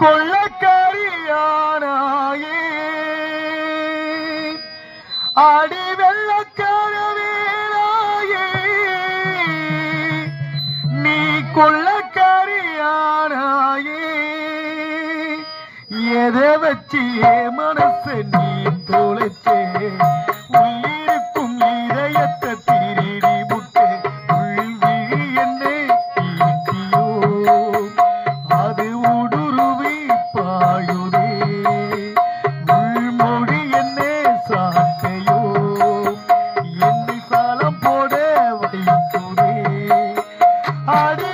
கொள்ளக்காரியானாயே. அடி வெள்ளக்காரவேலாயே நீ கொள்ளக்காரியானாயே. எதை வச்சு மனசு நீ தொலைச்சே Hare